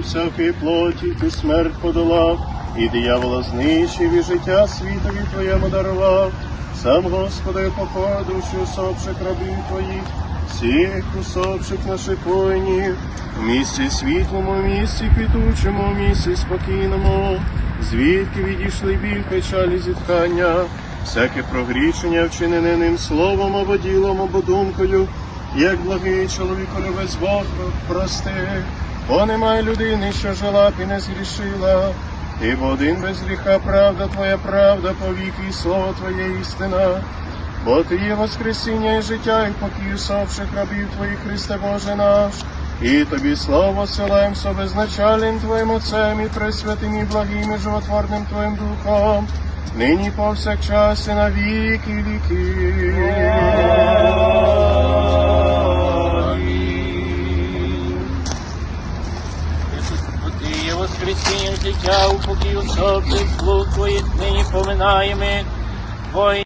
всякої плоті, ти смерть подолав, і диявола знищив, і життя світові Твоєму дарував. Сам, Господи, покой душі усопших рабів Твоїх, всіх усопших наших воїнів, в місці світлому, в місці квітучому, в місці спокійному, звідки відійшли біль, печалі, зітхання, всяке прогрішення, вчинене ним словом або ділом, або думкою, як благий чоловіколюбець Бог прости, бо немає людини, що жила б і не згрішила. Ти бо один без гріха, правда Твоя правда, повіки, і слово Твоє істина. Бо Ти є Воскресіння і життя, і покій усопших рабів Твоїх, Христе Боже наш. І Тобі слово силаєм безначальним Твоїм Отцем і пресвятим і благим і животворним Твоїм Духом, нині повсякчас і на віки віки. Воскресінням життя, упокій покій усопших слуг нині поминаємо. Твої